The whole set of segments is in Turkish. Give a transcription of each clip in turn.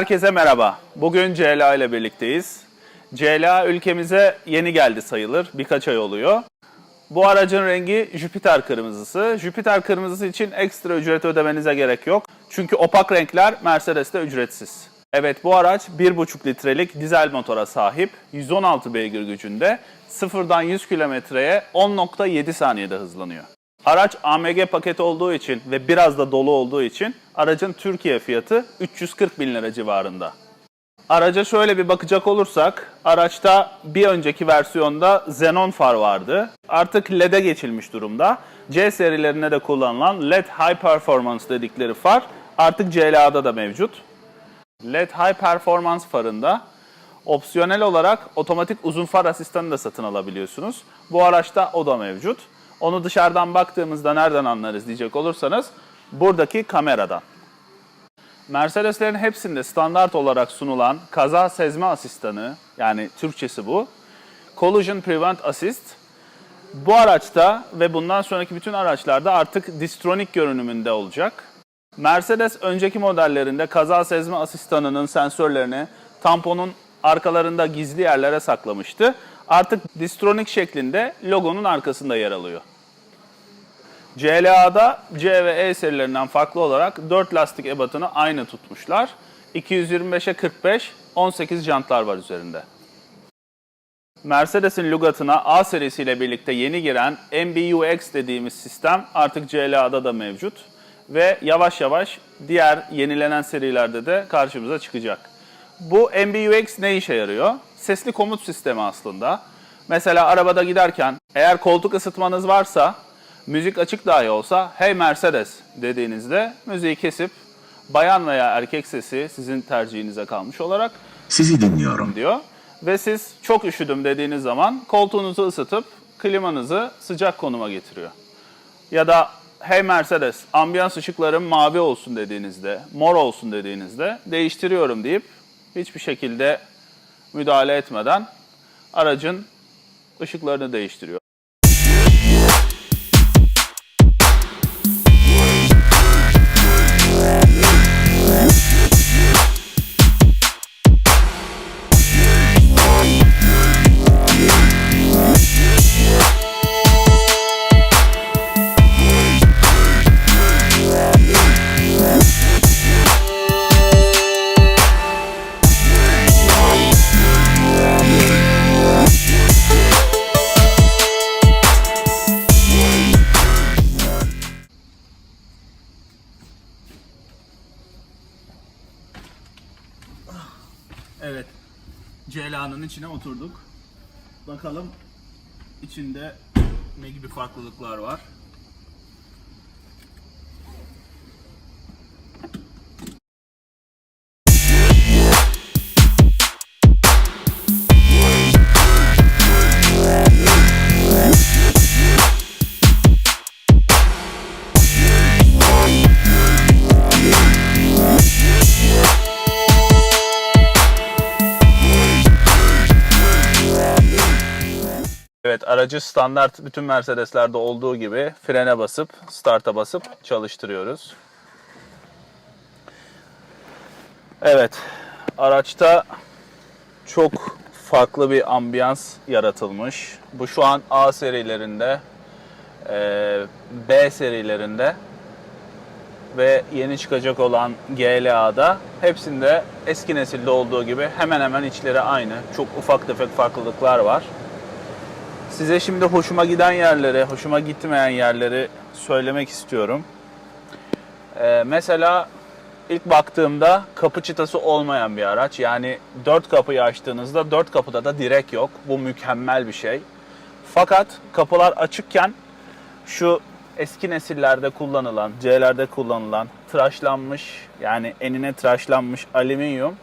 Herkese merhaba. Bugün CLA ile birlikteyiz. CLA ülkemize yeni geldi sayılır. Birkaç ay oluyor. Bu aracın rengi Jüpiter kırmızısı. Jüpiter kırmızısı için ekstra ücret ödemenize gerek yok. Çünkü opak renkler Mercedes'te ücretsiz. Evet bu araç 1,5 litrelik dizel motora sahip. 116 beygir gücünde. Sıfırdan 100 kilometreye 10.7 saniyede hızlanıyor. Araç AMG paket olduğu için ve biraz da dolu olduğu için aracın Türkiye fiyatı 340 bin lira civarında. Araca şöyle bir bakacak olursak, araçta bir önceki versiyonda xenon far vardı. Artık LED'e geçilmiş durumda. C serilerinde de kullanılan LED High Performance dedikleri far artık CLA'da da mevcut. LED High Performance farında opsiyonel olarak otomatik uzun far asistanı da satın alabiliyorsunuz. Bu araçta o da mevcut. Onu dışarıdan baktığımızda nereden anlarız diyecek olursanız buradaki kameradan. Mercedeslerin hepsinde standart olarak sunulan kaza sezme asistanı yani Türkçesi bu. Collision Prevent Assist bu araçta ve bundan sonraki bütün araçlarda artık Distronic görünümünde olacak. Mercedes önceki modellerinde kaza sezme asistanının sensörlerini tamponun arkalarında gizli yerlere saklamıştı. Artık Distronic şeklinde logonun arkasında yer alıyor. CLA'da C ve E serilerinden farklı olarak 4 lastik ebatını aynı tutmuşlar. 225'e 45, 18 jantlar var üzerinde. Mercedes'in lügatına A serisiyle birlikte yeni giren MBUX dediğimiz sistem artık CLA'da da mevcut ve yavaş yavaş diğer yenilenen serilerde de karşımıza çıkacak. Bu MBUX ne işe yarıyor? Sesli komut sistemi aslında. Mesela arabada giderken eğer koltuk ısıtmanız varsa müzik açık dahi olsa hey Mercedes dediğinizde müziği kesip bayan veya erkek sesi sizin tercihinize kalmış olarak Sizi dinliyorum. diyor. Ve siz çok üşüdüm dediğiniz zaman koltuğunuzu ısıtıp klimanızı sıcak konuma getiriyor. Ya da hey Mercedes ambiyans ışıklarım mavi olsun dediğinizde, mor olsun dediğinizde değiştiriyorum deyip hiçbir şekilde müdahale etmeden aracın ışıklarını değiştiriyor. CLA'nın içine oturduk. Bakalım içinde ne gibi farklılıklar var. Evet aracı standart bütün Mercedes'lerde olduğu gibi frene basıp start'a basıp çalıştırıyoruz. Evet araçta çok farklı bir ambiyans yaratılmış. Bu şu an A serilerinde, eee, B serilerinde ve yeni çıkacak olan GLA'da hepsinde eski nesilde olduğu gibi hemen hemen içleri aynı. Çok ufak tefek farklılıklar var. Size şimdi hoşuma giden yerleri, hoşuma gitmeyen yerleri söylemek istiyorum. Ee, mesela ilk baktığımda kapı çıtası olmayan bir araç. Yani dört kapıyı açtığınızda dört kapıda da direk yok. Bu mükemmel bir şey. Fakat kapılar açıkken şu eski nesillerde kullanılan, C'lerde kullanılan tıraşlanmış yani enine tıraşlanmış alüminyum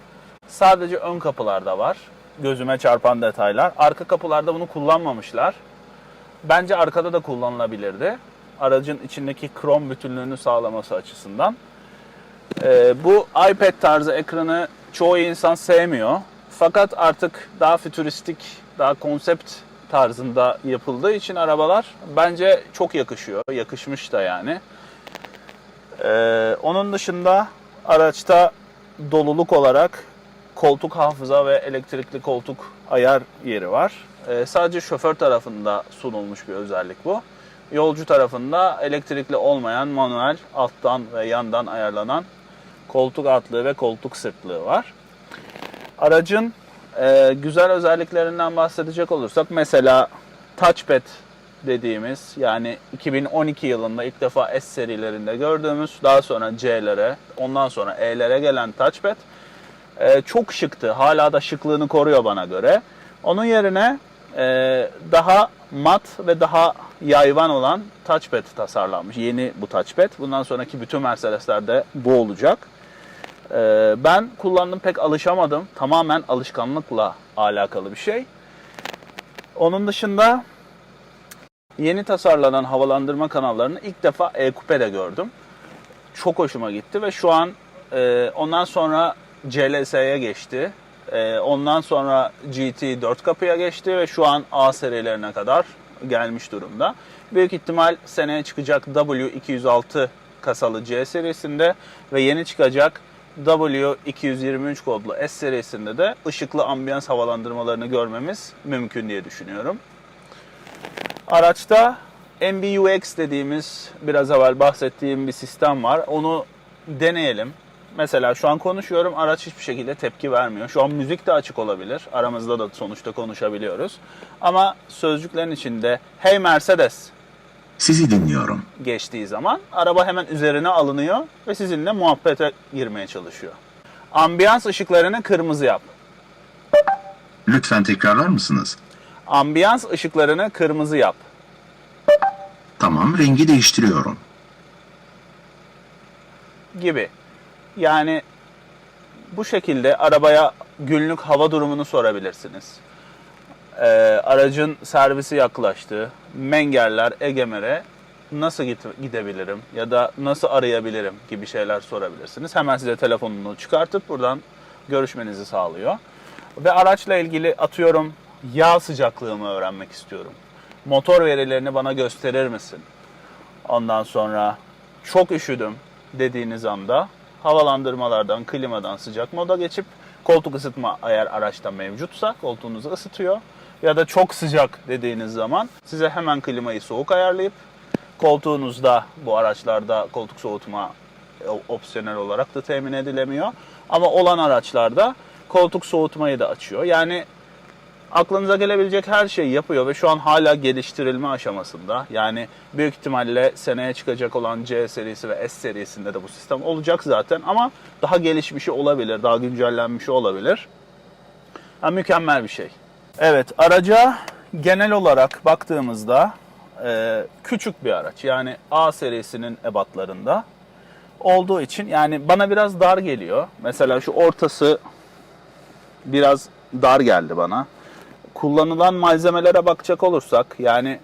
sadece ön kapılarda var. Gözüme çarpan detaylar. Arka kapılarda bunu kullanmamışlar. Bence arkada da kullanılabilirdi. Aracın içindeki krom bütünlüğünü sağlaması açısından. Ee, bu iPad tarzı ekranı çoğu insan sevmiyor. Fakat artık daha fütüristik, daha konsept tarzında yapıldığı için arabalar bence çok yakışıyor. Yakışmış da yani. Ee, onun dışında araçta doluluk olarak koltuk hafıza ve elektrikli koltuk ayar yeri var. Ee, sadece şoför tarafında sunulmuş bir özellik bu. Yolcu tarafında elektrikli olmayan manuel alttan ve yandan ayarlanan koltuk altlığı ve koltuk sırtlığı var. Aracın e, güzel özelliklerinden bahsedecek olursak mesela touchpad dediğimiz yani 2012 yılında ilk defa S serilerinde gördüğümüz daha sonra C'lere ondan sonra E'lere gelen touchpad e, çok şıktı. Hala da şıklığını koruyor bana göre. Onun yerine e, daha mat ve daha yayvan olan touchpad tasarlanmış. Yeni bu touchpad. Bundan sonraki bütün Mercedes'lerde bu olacak. Ee, ben kullandım pek alışamadım. Tamamen alışkanlıkla alakalı bir şey. Onun dışında yeni tasarlanan havalandırma kanallarını ilk defa E-Coupe'de gördüm. Çok hoşuma gitti ve şu an e, ondan sonra CLS'ye geçti. E, ondan sonra GT 4 kapıya geçti ve şu an A serilerine kadar gelmiş durumda. Büyük ihtimal seneye çıkacak W206 kasalı C serisinde ve yeni çıkacak W223 kodlu S serisinde de ışıklı ambiyans havalandırmalarını görmemiz mümkün diye düşünüyorum. Araçta MBUX dediğimiz biraz evvel bahsettiğim bir sistem var. Onu deneyelim. Mesela şu an konuşuyorum, araç hiçbir şekilde tepki vermiyor. Şu an müzik de açık olabilir. Aramızda da sonuçta konuşabiliyoruz. Ama sözcüklerin içinde Hey Mercedes Sizi dinliyorum. geçtiği zaman araba hemen üzerine alınıyor ve sizinle muhabbete girmeye çalışıyor. Ambiyans ışıklarını kırmızı yap. Lütfen tekrarlar mısınız? Ambiyans ışıklarını kırmızı yap. Tamam, rengi değiştiriyorum. gibi. Yani bu şekilde arabaya günlük hava durumunu sorabilirsiniz. Ee, aracın servisi yaklaştı. Mengerler, Egemer'e nasıl gidebilirim ya da nasıl arayabilirim gibi şeyler sorabilirsiniz. Hemen size telefonunu çıkartıp buradan görüşmenizi sağlıyor. Ve araçla ilgili atıyorum yağ sıcaklığımı öğrenmek istiyorum. Motor verilerini bana gösterir misin? Ondan sonra çok üşüdüm dediğiniz anda havalandırmalardan, klimadan sıcak moda geçip koltuk ısıtma eğer araçta mevcutsa koltuğunuzu ısıtıyor. Ya da çok sıcak dediğiniz zaman size hemen klimayı soğuk ayarlayıp koltuğunuzda bu araçlarda koltuk soğutma e, opsiyonel olarak da temin edilemiyor. Ama olan araçlarda koltuk soğutmayı da açıyor. Yani aklınıza gelebilecek her şeyi yapıyor ve şu an hala geliştirilme aşamasında. Yani büyük ihtimalle seneye çıkacak olan C serisi ve S serisinde de bu sistem olacak zaten ama daha gelişmişi olabilir, daha güncellenmişi olabilir. Ha, mükemmel bir şey. Evet, araca genel olarak baktığımızda e, küçük bir araç. Yani A serisinin ebatlarında olduğu için yani bana biraz dar geliyor. Mesela şu ortası biraz dar geldi bana. Kullanılan malzemelere bakacak olursak yani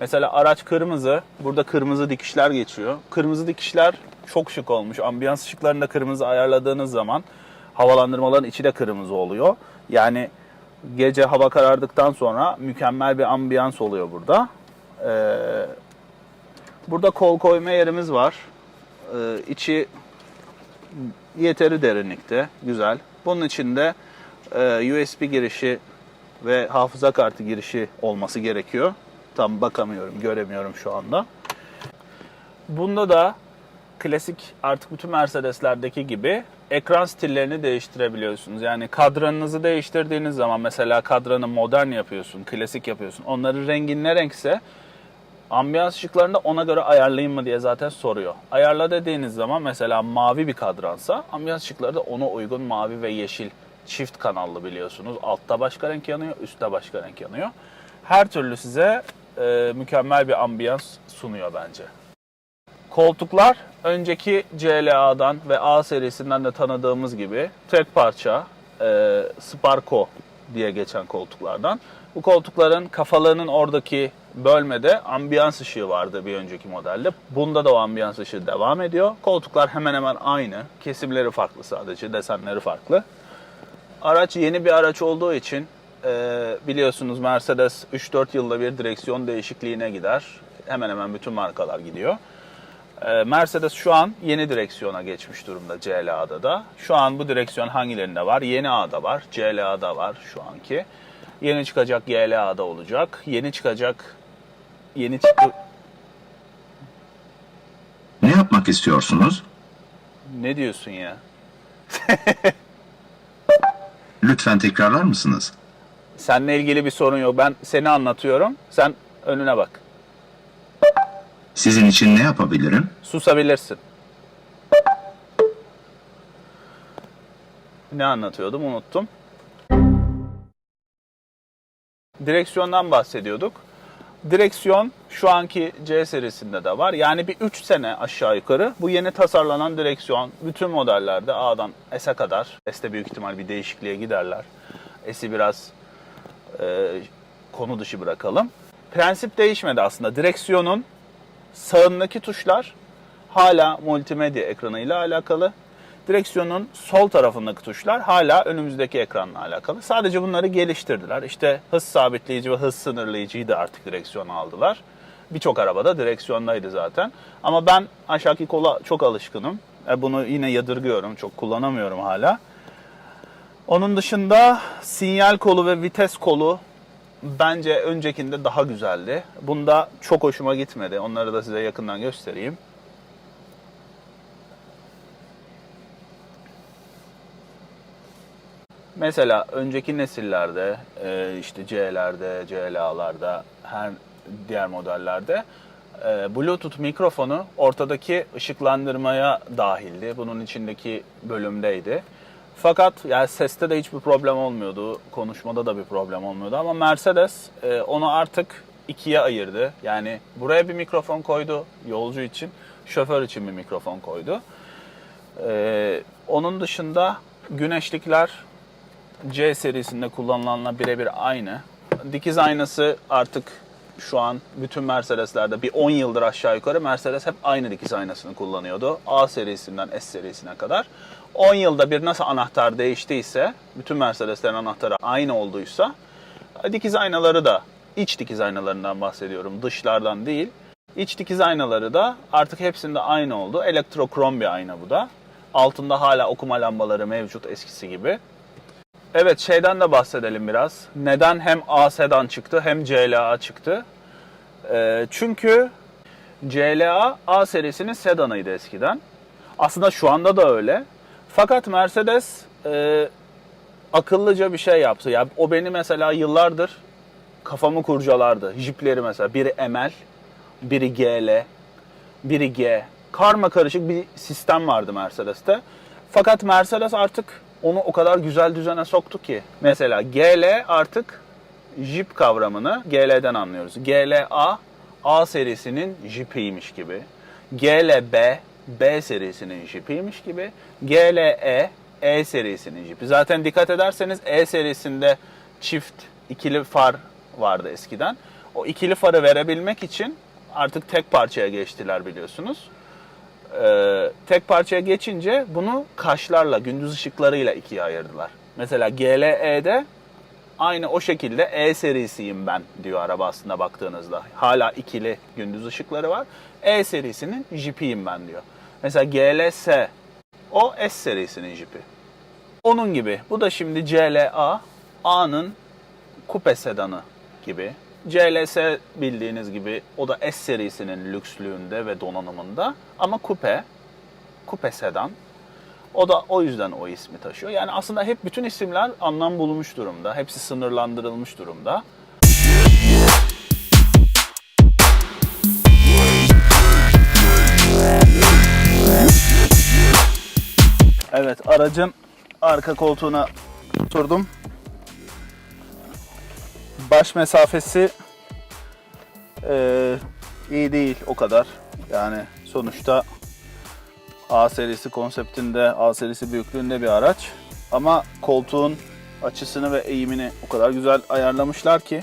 mesela araç kırmızı, burada kırmızı dikişler geçiyor. Kırmızı dikişler çok şık olmuş. Ambiyans ışıklarını da kırmızı ayarladığınız zaman havalandırmaların içi de kırmızı oluyor. Yani gece hava karardıktan sonra mükemmel bir ambiyans oluyor burada. Ee, burada kol koyma yerimiz var. Ee, içi yeteri derinlikte. Güzel. Bunun içinde e, USB girişi ve hafıza kartı girişi olması gerekiyor. Tam bakamıyorum, göremiyorum şu anda. Bunda da klasik artık bütün Mercedes'lerdeki gibi ekran stillerini değiştirebiliyorsunuz. Yani kadranınızı değiştirdiğiniz zaman mesela kadranı modern yapıyorsun, klasik yapıyorsun. Onların rengi ne renkse ambiyans ışıklarını da ona göre ayarlayayım mı diye zaten soruyor. Ayarla dediğiniz zaman mesela mavi bir kadransa ambiyans ışıkları da ona uygun mavi ve yeşil çift kanallı biliyorsunuz. Altta başka renk yanıyor, üstte başka renk yanıyor. Her türlü size e, mükemmel bir ambiyans sunuyor bence. Koltuklar önceki CLA'dan ve A serisinden de tanıdığımız gibi tek parça e, Sparco diye geçen koltuklardan. Bu koltukların kafalarının oradaki bölmede ambiyans ışığı vardı bir önceki modelde. Bunda da o ambiyans ışığı devam ediyor. Koltuklar hemen hemen aynı. Kesimleri farklı sadece, desenleri farklı. Araç yeni bir araç olduğu için e, biliyorsunuz Mercedes 3-4 yılda bir direksiyon değişikliğine gider. Hemen hemen bütün markalar gidiyor. Ee, Mercedes şu an yeni direksiyona geçmiş durumda CLA'da da. Şu an bu direksiyon hangilerinde var? Yeni A'da var, CLA'da var şu anki. Yeni çıkacak GLA'da olacak. Yeni çıkacak yeni çıktı Ne yapmak istiyorsunuz? ne diyorsun ya? Lütfen tekrarlar mısınız? Seninle ilgili bir sorun yok. Ben seni anlatıyorum. Sen önüne bak. Sizin için ne yapabilirim? Susabilirsin. Ne anlatıyordum unuttum. Direksiyondan bahsediyorduk. Direksiyon şu anki C serisinde de var. Yani bir 3 sene aşağı yukarı bu yeni tasarlanan direksiyon bütün modellerde A'dan S'e kadar. S'te büyük ihtimal bir değişikliğe giderler. S'i biraz e, konu dışı bırakalım. Prensip değişmedi aslında. Direksiyonun sağındaki tuşlar hala multimedya ekranıyla alakalı. Direksiyonun sol tarafındaki tuşlar hala önümüzdeki ekranla alakalı. Sadece bunları geliştirdiler. İşte hız sabitleyici ve hız sınırlayıcıyı da artık direksiyona aldılar. Birçok arabada direksiyondaydı zaten. Ama ben aşağıki kola çok alışkınım. E bunu yine yadırgıyorum. Çok kullanamıyorum hala. Onun dışında sinyal kolu ve vites kolu bence öncekinde daha güzeldi. Bunda çok hoşuma gitmedi. Onları da size yakından göstereyim. Mesela önceki nesillerde e, işte C'lerde, CLA'larda, her diğer modellerde e, Bluetooth mikrofonu ortadaki ışıklandırmaya dahildi. Bunun içindeki bölümdeydi. Fakat yani seste de hiçbir problem olmuyordu, konuşmada da bir problem olmuyordu ama Mercedes e, onu artık ikiye ayırdı. Yani buraya bir mikrofon koydu yolcu için, şoför için bir mikrofon koydu. Onun dışında güneşlikler C serisinde kullanılanla birebir aynı. Dikiz aynası artık şu an bütün Mercedes'lerde bir 10 yıldır aşağı yukarı Mercedes hep aynı dikiz aynasını kullanıyordu. A serisinden S serisine kadar. 10 yılda bir nasıl anahtar değiştiyse, bütün Mercedes'lerin anahtarı aynı olduysa, dikiz aynaları da, iç dikiz aynalarından bahsediyorum, dışlardan değil. İç dikiz aynaları da artık hepsinde aynı oldu. Elektrokrom bir ayna bu da. Altında hala okuma lambaları mevcut eskisi gibi. Evet şeyden de bahsedelim biraz. Neden hem A sedan çıktı hem CLA çıktı? Ee, çünkü CLA A serisinin sedanıydı eskiden. Aslında şu anda da öyle. Fakat Mercedes e, akıllıca bir şey yaptı. Ya o beni mesela yıllardır kafamı kurcalardı. Jipleri mesela biri ML, biri GL, biri G. Karma karışık bir sistem vardı Mercedes'te. Fakat Mercedes artık onu o kadar güzel düzene soktu ki. Mesela GL artık Jeep kavramını GL'den anlıyoruz. GLA A serisinin Jeep'iymiş gibi. GLB B serisinin Jeep'iymiş gibi. GLE E serisinin Jeep'i. Zaten dikkat ederseniz E serisinde çift ikili far vardı eskiden. O ikili farı verebilmek için artık tek parçaya geçtiler biliyorsunuz. Ee, tek parçaya geçince bunu kaşlarla, gündüz ışıklarıyla ikiye ayırdılar. Mesela GLE'de aynı o şekilde E serisiyim ben diyor araba aslında baktığınızda. Hala ikili gündüz ışıkları var. E serisinin Jeep'iyim ben diyor. Mesela GLS o S serisinin Jeep'i. Onun gibi. Bu da şimdi CLA A'nın kupe sedanı gibi. CLS bildiğiniz gibi o da S serisinin lükslüğünde ve donanımında ama kupe, kupe sedan. O da o yüzden o ismi taşıyor. Yani aslında hep bütün isimler anlam bulmuş durumda. Hepsi sınırlandırılmış durumda. Evet, aracın arka koltuğuna oturdum. Baş mesafesi eee, iyi değil o kadar. Yani sonuçta A serisi konseptinde, A serisi büyüklüğünde bir araç. Ama koltuğun açısını ve eğimini o kadar güzel ayarlamışlar ki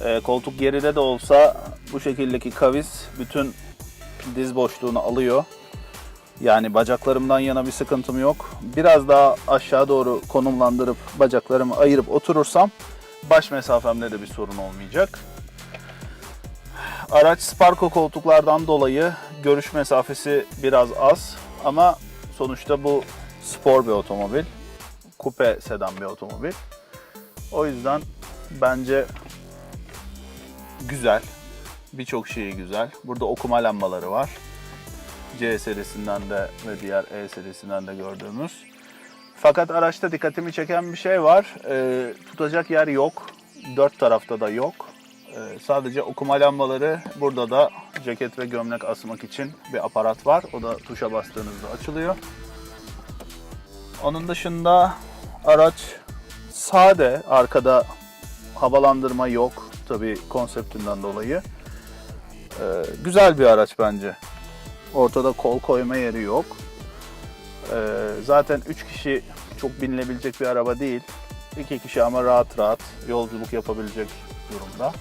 eee, koltuk geride de olsa bu şekildeki kavis bütün diz boşluğunu alıyor. Yani bacaklarımdan yana bir sıkıntım yok. Biraz daha aşağı doğru konumlandırıp bacaklarımı ayırıp oturursam baş mesafemde de bir sorun olmayacak. Araç Sparko koltuklardan dolayı görüş mesafesi biraz az ama sonuçta bu spor bir otomobil. Kupe sedan bir otomobil. O yüzden bence güzel. Birçok şeyi güzel. Burada okuma lambaları var. C serisinden de ve diğer E serisinden de gördüğümüz. Fakat araçta dikkatimi çeken bir şey var. Ee, tutacak yer yok. Dört tarafta da yok. Ee, sadece okuma lambaları burada da ceket ve gömlek asmak için bir aparat var. O da tuşa bastığınızda açılıyor. Onun dışında araç sade. Arkada havalandırma yok. Tabii konseptinden dolayı. Ee, güzel bir araç bence. Ortada kol koyma yeri yok. Ee, zaten 3 kişi çok binilebilecek bir araba değil. 2 kişi ama rahat rahat yolculuk yapabilecek durumda.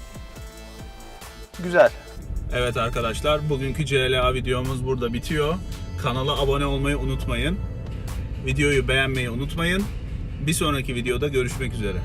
Güzel. Evet arkadaşlar bugünkü CLA videomuz burada bitiyor. Kanala abone olmayı unutmayın. Videoyu beğenmeyi unutmayın. Bir sonraki videoda görüşmek üzere.